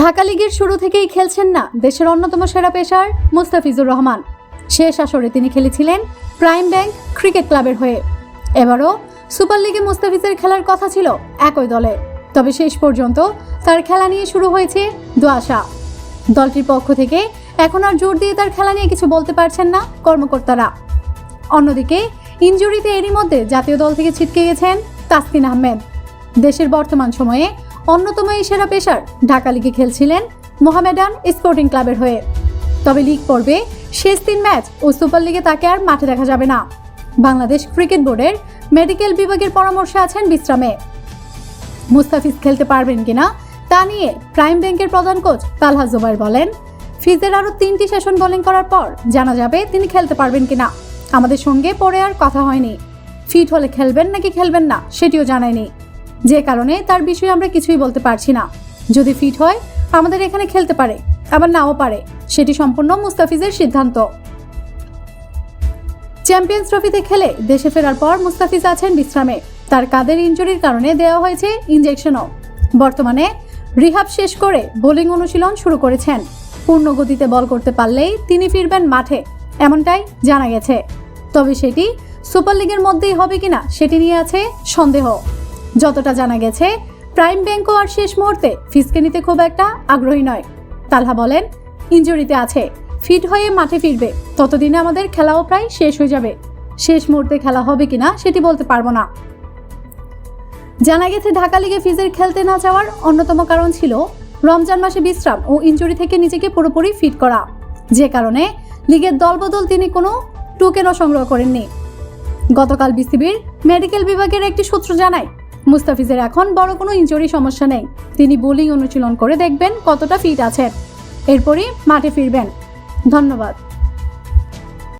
ঢাকা লিগের শুরু থেকেই খেলছেন না দেশের অন্যতম সেরা পেশার মুস্তাফিজুর রহমান। শেষ আসরে তিনি খেলেছিলেন প্রাইম ব্যাংক ক্রিকেট ক্লাবের হয়ে। এবারও সুপার লিগে মুস্তাফিজের খেলার কথা ছিল একই দলে। তবে শেষ পর্যন্ত তার খেলা নিয়ে শুরু হয়েছে দোয়াশা দলটির পক্ষ থেকে এখন আর জোর দিয়ে তার খেলা নিয়ে কিছু বলতে পারছেন না কর্মকর্তারা। অন্যদিকে ইনজুরিতে এরই মধ্যে জাতীয় দল থেকে ছিটকে গেছেন তাসকিন আহমেদ। দেশের বর্তমান সময়ে অন্যতম এই সেরা পেশার ঢাকা লিগে খেলছিলেন মোহামেডান স্পোর্টিং ক্লাবের হয়ে। তবে লিগ পর্বে শেষ তিন ম্যাচ ও সুপার লিগে তাকে আর মাঠে দেখা যাবে না। বাংলাদেশ ক্রিকেট বোর্ডের মেডিকেল বিভাগের পরামর্শে আছেন বিশ্রামে। মুস্তাফিজ খেলতে পারবেন কিনা তা নিয়ে প্রাইম ব্যাংকের প্রধান কোচ তালহা জুবাইর বলেন, ফিজের আরও তিনটি সেশন বোলিং করার পর জানা যাবে তিনি খেলতে পারবেন কিনা। আমাদের সঙ্গে পরে আর কথা হয়নি। ফিট হলে খেলবেন নাকি খেলবেন না সেটিও জানায়নি। যে কারণে তার বিষয়ে আমরা কিছুই বলতে পারছি না। যদি ফিট হয়, আমাদের এখানে খেলতে পারে, আবার নাও পারে, সেটি সম্পূর্ণ মুস্তাফিজের সিদ্ধান্ত। চ্যাম্পিয়ন্স ট্রফিতে খেলে দেশে ফেরার পর মুস্তাফিজ আছেন বিশ্রামে। তার কাদের ইনজুরির কারণে দেওয়া হয়েছে ইনজেকশনও বর্তমানে রিহাব শেষ করে বোলিং অনুশীলন শুরু করেছেন। পূর্ণ গতিতে বল করতে পারলেই তিনি ফিরবেন মাঠে, এমনটাই জানা গেছে। তবে সেটি সুপার লিগের মধ্যেই হবে কিনা, সেটি নিয়ে আছে সন্দেহ। যতটা জানা গেছে, প্রাইম ব্যাংকও আর শেষ মুহূর্তে ফিসকে নিতে খুব একটা আগ্রহী নয়। তালহা বলেন ইনজুরিতে আছে, ফিট হয়ে মাঠে ফিরবে, ততদিনে আমাদের খেলাও প্রায় শেষ হয়ে যাবে। শেষ মুহূর্তে খেলা হবে কিনা সেটি বলতে পারব না। জানা গেছে, ঢাকা লিগে ফিজের খেলতে না যাওয়ার অন্যতম কারণ ছিল রমজান মাসে বিশ্রাম ও ইনজুরি থেকে নিজেকে পুরোপুরি ফিট করা। যে কারণে লিগের দলবদল তিনি কোনো টোকেনও সংগ্রহ করেননি। গতকাল বিসিবির মেডিকেল বিভাগের একটি সূত্র জানায় মুস্তাফিজের এখন বড় কোনো ইঞ্জুরি সমস্যা নেই। তিনি বোলিং অনুশীলন করে দেখবেন কতটা ফিট আছেন এরপরই মাঠে ফিরবেন। ধন্যবাদ।